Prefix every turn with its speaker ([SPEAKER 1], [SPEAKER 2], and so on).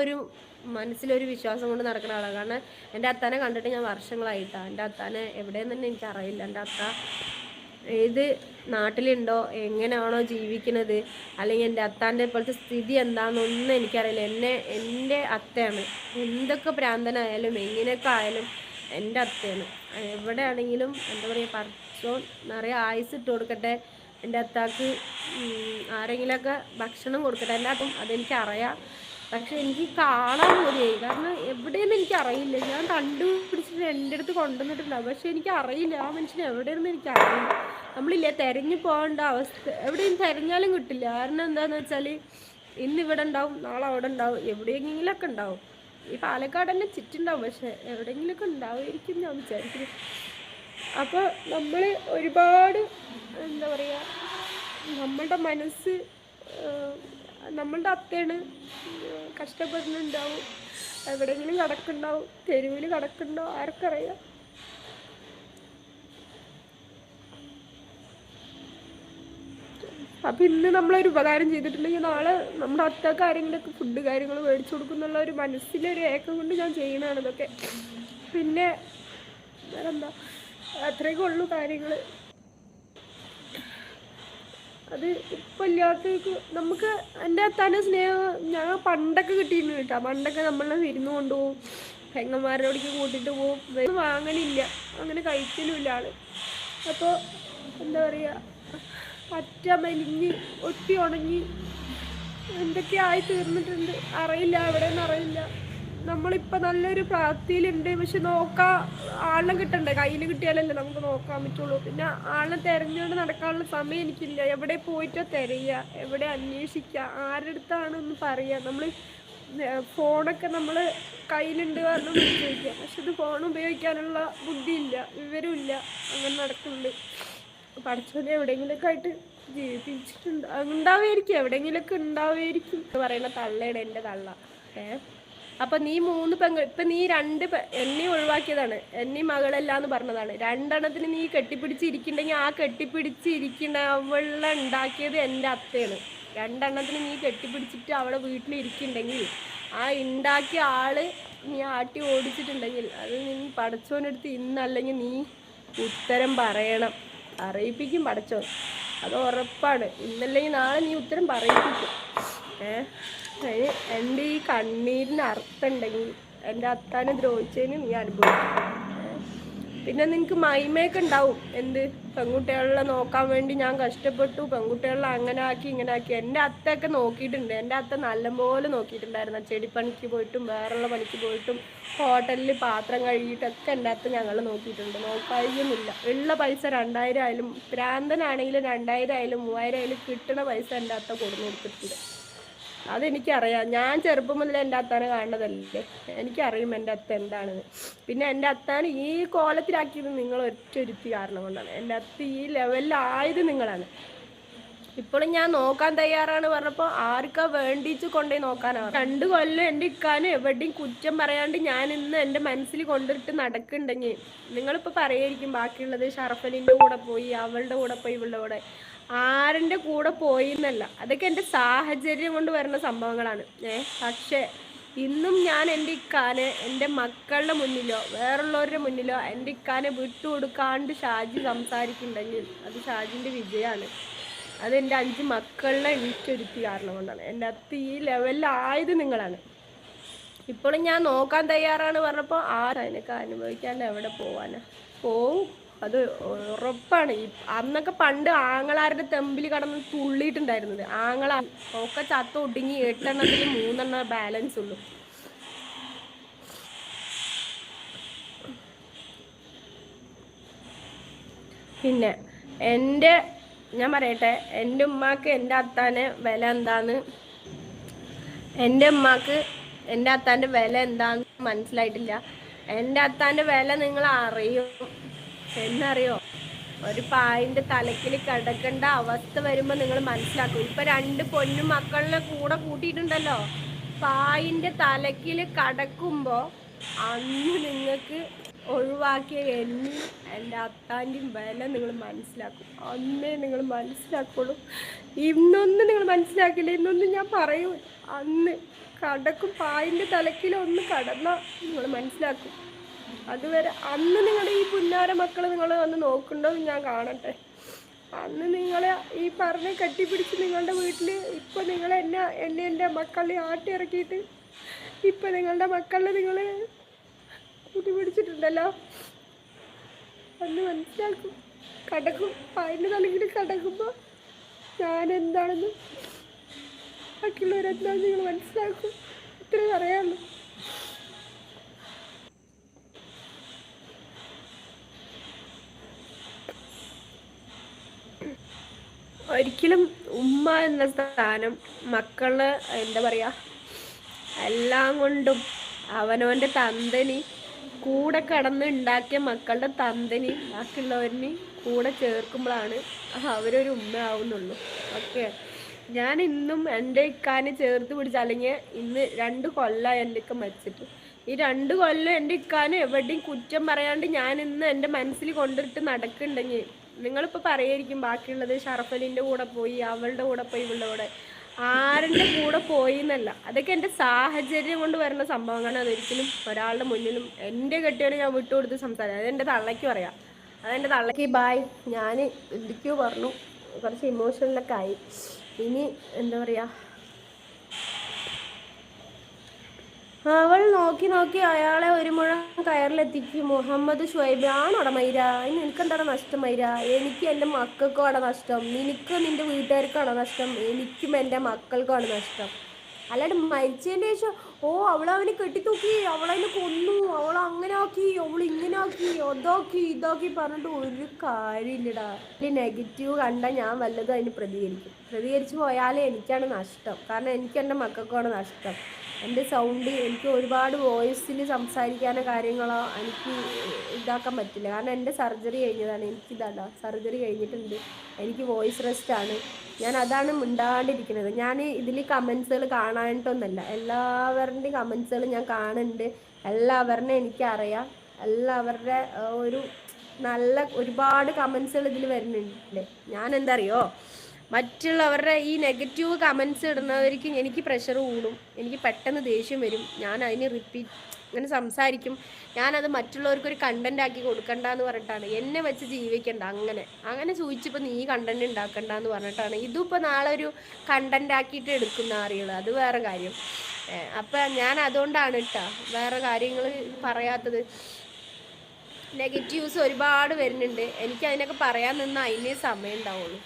[SPEAKER 1] ഒരു മനസ്സിലൊരു വിശ്വാസം കൊണ്ട് നടക്കുന്ന ആളാണ് കാരണം എന്റെ അത്താനെ കണ്ടിട്ട് ഞാൻ വർഷങ്ങളായിട്ടാണ് എന്റെ അത്താനെ എവിടെയെന്ന് തന്നെ എനിക്കറിയില്ല. എന്റെ അത്ത ഏത് നാട്ടിലുണ്ടോ എങ്ങനെയാണോ ജീവിക്കുന്നത് അല്ലെങ്കിൽ എന്റെ അത്താന്റെ ഇപ്പോഴത്തെ സ്ഥിതി എന്താണെന്നൊന്നും എനിക്കറിയില്ല. എന്നെ എന്റെ അത്തയാണ്. എന്തൊക്കെ ഭ്രാന്തനായാലും എങ്ങനെയൊക്കെ ആയാലും എന്റെ അത്തയാണ്. എവിടെയാണെങ്കിലും എന്താ പറയുക പറിച്ചോ നിറയെ ആയുസ് ഇട്ട് കൊടുക്കട്ടെ. എന്റെ അത്താക്ക് ആരെങ്കിലുമൊക്കെ ഭക്ഷണം കൊടുക്കട്ടെ. എന്റെ അതും അതെനിക്കറിയാം. പക്ഷെ എനിക്ക് കാണാൻ മതിയായി. കാരണം എവിടെയെന്ന് എനിക്ക് അറിയില്ല ഞാൻ കണ്ടു പിടിച്ചിട്ട് എന്റെ അടുത്ത് കൊണ്ടുവന്നിട്ടില്ല. പക്ഷെ എനിക്ക് അറിയില്ല ആ മനുഷ്യൻ എവിടെയെന്ന് എനിക്ക് അറിയില്ല നമ്മളില്ലേ തെരഞ്ഞു പോകേണ്ട അവസ്ഥ. എവിടെയും തെരഞ്ഞാലും കിട്ടില്ല. കാരണം എന്താണെന്ന് വെച്ചാൽ ഇന്ന് ഇവിടെ ഉണ്ടാവും നാളെ അവിടെ ഉണ്ടാവും എവിടെയെങ്കിലൊക്കെ ഉണ്ടാവും. ഈ പാലക്കാട് തന്നെ ചുറ്റുണ്ടാവും. പക്ഷെ എവിടെയെങ്കിലൊക്കെ ഉണ്ടാവുമായിരിക്കും ഞാൻ വിചാരിക്കുന്നു അപ്പോൾ നമ്മൾ ഒരുപാട് എന്താ പറയുക നമ്മളുടെ മനസ്സ് നമ്മളുടെ അത്തയാണ് കഷ്ടപ്പെടുന്നുണ്ടാവും. എവിടെങ്കിലും കിടക്കുന്നുണ്ടാവും. തെരുവിൽ കിടക്കുന്നുണ്ടാവും. ആർക്കറിയാം. അപ്പം ഇന്ന് നമ്മളൊരു ഉപകാരം ചെയ്തിട്ടുണ്ടെങ്കിൽ നാളെ നമ്മുടെ അത്തക്ക് ആരെങ്കിലുമൊക്കെ ഫുഡ് കാര്യങ്ങൾ മേടിച്ചു കൊടുക്കുന്നുള്ള ഒരു മനസ്സിലൊരു ഏക്കം കൊണ്ട് ഞാൻ ചെയ്യണതാണ് ഇതൊക്കെ. പിന്നെ വേറെന്താ? അത്രയൊക്കെ ഉള്ളൂ കാര്യങ്ങൾ അത് ഇപ്പം ഇല്ലാത്തവർക്ക് നമുക്ക് എന്റെ അത്താന്റെ സ്നേഹം ഞാൻ പണ്ടൊക്കെ കിട്ടിയിരുന്നു കേട്ടോ. പണ്ടൊക്കെ നമ്മളെ വിരുന്ന് കൊണ്ടുപോകും പെങ്ങന്മാരോടേക്ക് കൂട്ടിയിട്ട് പോകും വാങ്ങലില്ല. അങ്ങനെ കഴിക്കലുമില്ല ആൾ. അപ്പോൾ എന്താ പറയുക പറ്റ മെലിഞ്ഞ് ഒട്ടി ഉണങ്ങി എന്തൊക്കെ ആയി തീർന്നിട്ടുണ്ട് അറിയില്ല എവിടെയെന്ന് അറിയില്ല. നമ്മളിപ്പോൾ നല്ലൊരു പ്രാപ്തിയിലുണ്ട്. പക്ഷെ നോക്കാൻ ആളിനെ കിട്ടണ്ടേ? കയ്യിൽ കിട്ടിയാലല്ലേ നമുക്ക് നോക്കാൻ പറ്റുള്ളൂ. പിന്നെ ആളിനെ തിരഞ്ഞുകൊണ്ട് നടക്കാനുള്ള സമയം എനിക്കില്ല. എവിടെ പോയിട്ടോ തിരയുക? എവിടെ അന്വേഷിക്കുക? ആരുടെ അടുത്താണെന്ന് പറയുക? നമ്മൾ ഫോണൊക്കെ നമ്മൾ കയ്യിലുണ്ട് കാരണം ഉപയോഗിക്കാം പക്ഷെ ഇത് ഫോൺ ഉപയോഗിക്കാനുള്ള ബുദ്ധിയില്ല. വിവരമില്ല. അങ്ങനെ നടക്കുന്നുണ്ട്. പഠിച്ചോനെ എവിടെയെങ്കിലുമൊക്കെ ആയിട്ട് ജീവിപ്പിച്ചിട്ടുണ്ട്. ഉണ്ടാവുമായിരിക്കും. എവിടെയെങ്കിലുമൊക്കെ ഉണ്ടാവുമായിരിക്കും. പറയുന്ന തള്ളയുടെ എന്റെ തള്ള. ഏഹ് അപ്പൊ നീ മൂന്ന് പെങ്ങൾ ഇപ്പൊ നീ രണ്ട് എന്നെ ഒഴിവാക്കിയതാണ്. എന്നെ മകളല്ല എന്ന് പറഞ്ഞതാണ്. രണ്ടെണ്ണത്തിന് നീ കെട്ടിപ്പിടിച്ചിരിക്കണ്ടെങ്കിൽ ആ കെട്ടിപ്പിടിച്ചിരിക്കുന്ന അവളെ ഉണ്ടാക്കിയത് എന്റെ അത്തയാണ്. രണ്ടെണ്ണത്തിന് നീ കെട്ടിപ്പിടിച്ചിട്ട് അവളെ വീട്ടിലിരിക്കുന്നുണ്ടെങ്കിൽ ആ ഉണ്ടാക്കിയ ആൾ നീ ആട്ടി ഓടിച്ചിട്ടുണ്ടെങ്കിൽ അത് നീ പടച്ചോനെടുത്ത് ഇന്നല്ലെങ്കിൽ നീ ഉത്തരം പറയണം. അറിയിപ്പിക്കും പടച്ചോൻ. അത് ഉറപ്പാണ്. ഇന്നല്ലെങ്കിൽ നാളെ നീ ഉത്തരം പറയിപ്പിക്കും. അതിന് എന്റെ ഈ കണ്ണീരിന് അർത്ഥമുണ്ടെങ്കിൽ എന്റെ അത്താനെ ദ്രോഹിച്ചതിനും ഞാൻ അനുഭവിക്കും പിന്നെ നിനക്ക് മൈമയൊക്കെ ഉണ്ടാവും. എന്ത്? പെൺകുട്ടികളെ നോക്കാൻ വേണ്ടി ഞാൻ കഷ്ടപ്പെട്ടു. പെൺകുട്ടികളെ അങ്ങനെ ആക്കി ഇങ്ങനെ ആക്കി. എന്റെ അത്തയൊക്കെ നോക്കിയിട്ടുണ്ട്. എന്റെ അത്ത നല്ലപോലെ നോക്കിയിട്ടുണ്ടായിരുന്നു. ചെടിപ്പണിക്ക് പോയിട്ടും വേറെയുള്ള പണിക്ക് പോയിട്ടും ഹോട്ടലിൽ പാത്രം കഴുകിയിട്ടൊക്കെ എന്റെ അത്ത ഞങ്ങൾ നോക്കിയിട്ടുണ്ട്. നോക്കായൊന്നുമില്ല ഉള്ള പൈസ രണ്ടായിരം ആയാലും പ്രാന്തനാണെങ്കിലും രണ്ടായിരം ആയാലും മൂവായിരം ആയാലും കിട്ടുന്ന പൈസ എന്റെ അത്ത കൊടുന്നു കൊടുത്തിട്ടുണ്ട്. അതെനിക്കറിയാം. ഞാൻ ചെറുപ്പം മുതലേ എന്റെ അത്താനെ കാണുന്നതല്ലേ? എനിക്കറിയും എന്റെ അത്ത എന്താണെന്ന്. പിന്നെ എന്റെ അത്താൻ ഈ കോലത്തിലാക്കിയത് നിങ്ങൾ ഒറ്റൊരുത്തി കാരണം കൊണ്ടാണ്. എന്റെ അത്ത ഈ ലെവലിലായത് നിങ്ങളാണ്. ഇപ്പോഴും ഞാൻ നോക്കാൻ തയ്യാറാണ് പറഞ്ഞപ്പോൾ ആർക്കാ വേണ്ടിച്ച് കൊണ്ടുപോയി നോക്കാനാണ് രണ്ട് കൊല്ലം എന്റെ ഇക്കാനും എവിടെയും കുറ്റം പറയാണ്ട് ഞാൻ ഇന്ന് എന്റെ മനസ്സിൽ കൊണ്ടിട്ട് നടക്കുന്നുണ്ടെങ്കിൽ നിങ്ങളിപ്പോൾ പറയായിരിക്കും ബാക്കിയുള്ളത് ഷറഫലിന്റെ കൂടെ പോയി അവളുടെ കൂടെ പോയി ഇവളുടെ കൂടെ. ആരിന്റെ കൂടെ പോയി എന്നല്ല അതൊക്കെ എന്റെ സാഹചര്യം കൊണ്ട് വരുന്ന സംഭവങ്ങളാണ്. ഏ പക്ഷേ ഇന്നും ഞാൻ എന്റെ ഇക്കാനെ എന്റെ മക്കളുടെ മുന്നിലോ വേറുള്ളവരുടെ മുന്നിലോ എന്റെ ഇക്കാനെ വിട്ടുകൊടുക്കാണ്ട് ഷാജി സംസാരിക്കുന്നുണ്ടെങ്കിൽ അത് ഷാജിന്റെ വിജയമാണ്. അത് എന്റെ അഞ്ച് മക്കളുടെ എണീറ്റൊരുത്തി കാരണം കൊണ്ടാണ്. എന്റെ അത്ത് ഈ ലെവലിലായത് നിങ്ങളാണ്. ഇപ്പോഴും ഞാൻ നോക്കാൻ തയ്യാറാണ് പറഞ്ഞപ്പോൾ ആരതിനൊക്കെ അനുഭവിക്കാണ്ട് എവിടെ പോവാനാ? പോവും. അത് ഉറപ്പാണ്. അന്നൊക്കെ പണ്ട് ആങ്ങളാരുടെ തെമ്പിൽ കടന്ന് തുള്ളിയിട്ടുണ്ടായിരുന്നത്. ആങ്ങള ഒക്കെ ചത്ത ഒടുങ്ങി എട്ടെണ്ണത്തിൽ മൂന്നെണ്ണം ബാലൻസ് ഉള്ളു. പിന്നെ എന്റെ ഞാൻ പറയട്ടെ എന്റെ ഉമ്മാക്ക് എന്റെ അത്താന് വില എന്താന്ന് എന്റെ ഉമ്മാക്ക് എന്റെ അത്താന്റെ വില എന്താന്ന് മനസ്സിലായിട്ടില്ല. എന്റെ അത്താന്റെ വില നിങ്ങൾ അറിയും. എന്നറിയോ? ഒരു പായിന്റെ തലക്കിൽ കിടക്കേണ്ട അവസ്ഥ വരുമ്പോ നിങ്ങൾ മനസ്സിലാക്കും. ഇപ്പൊ രണ്ട് പൊന്നും മക്കളിനെ കൂടെ കൂട്ടിയിട്ടുണ്ടല്ലോ. പായിന്റെ തലക്കിൽ കടക്കുമ്പോ അന്ന് നിങ്ങൾക്ക് ഒഴിവാക്കിയ എന്നെ എന്റെ അത്താന്റെയും വില നിങ്ങൾ മനസ്സിലാക്കും. അന്നേ നിങ്ങൾ മനസ്സിലാക്കുള്ളൂ. ഇന്നൊന്നും നിങ്ങൾ മനസ്സിലാക്കില്ല. ഇന്നൊന്നും ഞാൻ പറയൂ അന്ന് കടക്കും പായിന്റെ തലക്കിലൊന്ന് കടന്നാൽ നിങ്ങൾ മനസ്സിലാക്കും. അതുവരെ അന്ന് നിങ്ങളുടെ ഈ പുന്നാര മക്കൾ നിങ്ങൾ വന്ന് നോക്കണ്ടോ ഞാൻ കാണട്ടെ. അന്ന് നിങ്ങളെ ഈ പറഞ്ഞ് കെട്ടിപ്പിടിച്ച് നിങ്ങളുടെ വീട്ടിൽ ഇപ്പം നിങ്ങൾ എന്നെ എന്നെ എന്റെ മക്കളെ ആട്ടി ഇറക്കിയിട്ട് ഇപ്പം നിങ്ങളുടെ മക്കളെ നിങ്ങൾ കൂട്ടി പിടിച്ചിട്ടുണ്ടല്ലോ അന്ന് മനസ്സിലാക്കും. കടക്കും. അതിന്റെ തലകിൽ കടക്കുമ്പോൾ ഞാൻ എന്താണെന്ന് ബാക്കിയുള്ളവരെന്താണെന്ന് നിങ്ങൾ മനസ്സിലാക്കും. ഇത്രയും പറയാനുള്ളൂ. ഒരിക്കലും ഉമ്മ എന്ന സ്ഥാനം മക്കൾ എന്താ പറയാ എല്ലാം കൊണ്ടും അവനവന്റെ തന്തനി കൂടെ കടന്ന് ഉണ്ടാക്കിയ മക്കളുടെ തന്തനി ബാക്കിയുള്ളവരിന് കൂടെ ചേർക്കുമ്പോഴാണ് അവരൊരു ഉമ്മ ആവുന്നുള്ളൂ ഓക്കെ. ഞാൻ ഇന്നും എന്റെ ഇക്കാനെ ചേർത്ത് പിടിച്ച അല്ലെങ്കിൽ ഇന്ന് രണ്ട് കൊല്ലമായി എന്റെ ഇക്ക മരിച്ചിട്ട്. ഈ രണ്ട് കൊല്ലം എന്റെ ഇക്കാനെ എവിടെയും കുറ്റം പറയാണ്ട് ഞാൻ ഇന്ന് എന്റെ മനസ്സിൽ കൊണ്ടിട്ട് നടക്കുന്നുണ്ടെങ്കിൽ നിങ്ങളിപ്പോൾ പറയായിരിക്കും ബാക്കിയുള്ളത് ഷറഫലിന്റെ കൂടെ പോയി അവളുടെ കൂടെ പോയി ഇവളുടെ കൂടെ. ആരുടെ കൂടെ പോയി എന്നല്ല. അതൊക്കെ എന്റെ സാഹചര്യം കൊണ്ട് വരുന്ന സംഭവങ്ങളാണ് അതൊരിക്കലും ഒരാളുടെ മുന്നിലും എന്റെ കെട്ടിയാണ് ഞാൻ വിട്ടുകൊടുത്ത് സംസാരിക്കുക അതെന്റെ തള്ളയ്ക്ക് പറയാം. അതെന്റെ തള്ളയ്ക്ക് ബായ് ഞാൻ എന്തൊക്കെയോ പറഞ്ഞു. കുറച്ച് ഇമോഷണലൊക്കെ ആയി. ഇനി എന്താ പറയുക അവൾ നോക്കി നോക്കി അയാളെ ഒരു മുഴം കയറിലെത്തിക്കും മുഹമ്മദ് ഷുഹൈബ് ആണോടാ മൈര? ഇനി നിനക്കെന്താണ് നഷ്ടം മൈര? എനിക്ക് എന്റെ മക്കൾക്കാണ് നഷ്ടം. നിനക്ക് നിന്റെ വീട്ടുകാർക്കാണോ നഷ്ടം. എനിക്കും എന്റെ മക്കൾക്കാണ് നഷ്ടം. അല്ലാണ്ട് മരിച്ചതിന്റെ ശേഷം ഓ അവളവനെ കെട്ടിത്തൂക്കി അവളതിനെ കൊന്നു അവൾ അങ്ങനെ ആക്കി അവൾ ഇങ്ങനെ ആക്കി അതാക്കി ഇതാക്കി പറഞ്ഞിട്ട് ഒരു കാര്യമില്ലടാ. ഈ നെഗറ്റീവ് കണ്ട ഞാൻ വല്ലതും അതിന് പ്രതികരിക്കും. പ്രതികരിച്ചു പോയാലേ എനിക്കാണ് നഷ്ടം. കാരണം എനിക്ക് എന്റെ മക്കൾക്കാണ് നഷ്ടം. എന്റെ സൗണ്ട് എനിക്ക് ഒരുപാട് വോയിസിൽ സംസാരിക്കാനോ കാര്യങ്ങളോ എനിക്ക് ഇതാക്കാൻ പറ്റില്ല. കാരണം എന്റെ സർജറി കഴിഞ്ഞതാണ്. എനിക്കിതാണ് സർജറി കഴിഞ്ഞിട്ടുണ്ട്. എനിക്ക് വോയിസ് റെസ്റ്റാണ്. ഞാൻ അതാണ് മിണ്ടാണ്ടിരിക്കുന്നത്. ഞാൻ ഇതിൽ കമൻസുകൾ കാണാനിട്ടൊന്നല്ല എല്ലാവരുടെയും കമൻസുകൾ ഞാൻ കാണുന്നുണ്ട്. എല്ലാവരുടെയും എനിക്കറിയാം. എല്ലാവരുടെ ഒരു നല്ല ഒരുപാട് കമൻസുകൾ ഇതിൽ വരുന്നുണ്ട്. ഞാൻ എന്താ അറിയോ മറ്റുള്ളവരുടെ ഈ നെഗറ്റീവ് കമൻസ് ഇടുന്നവർക്ക് എനിക്ക് പ്രഷർ കൂടും. എനിക്ക് പെട്ടെന്ന് ദേഷ്യം വരും. ഞാൻ അതിന് റിപ്പീറ്റ് അങ്ങനെ സംസാരിക്കും. ഞാനത് മറ്റുള്ളവർക്ക് ഒരു കണ്ടന്റ് ആക്കി കൊടുക്കണ്ട എന്ന് പറഞ്ഞിട്ടാണ്. എന്നെ വെച്ച് ജീവിക്കണ്ട അങ്ങനെ. അങ്ങനെ ചോദിച്ചപ്പോൾ നീ കണ്ടന്റ് ഉണ്ടാക്കണ്ട എന്ന് പറഞ്ഞിട്ടാണ്. ഇതിപ്പോൾ നാളെ ഒരു കണ്ടന്റ് ആക്കിയിട്ട് എടുക്കുന്ന അറിയുള്ളു അത് വേറെ കാര്യം. അപ്പം ഞാൻ അതുകൊണ്ടാണ് കേട്ടോ വേറെ കാര്യങ്ങൾ പറയാത്തത്. നെഗറ്റീവ്സ് ഒരുപാട് വരുന്നുണ്ട്. എനിക്ക് അതിനൊക്കെ പറയാൻ നിന്ന് അതിനേ സമയം ഉണ്ടാവുള്ളൂ.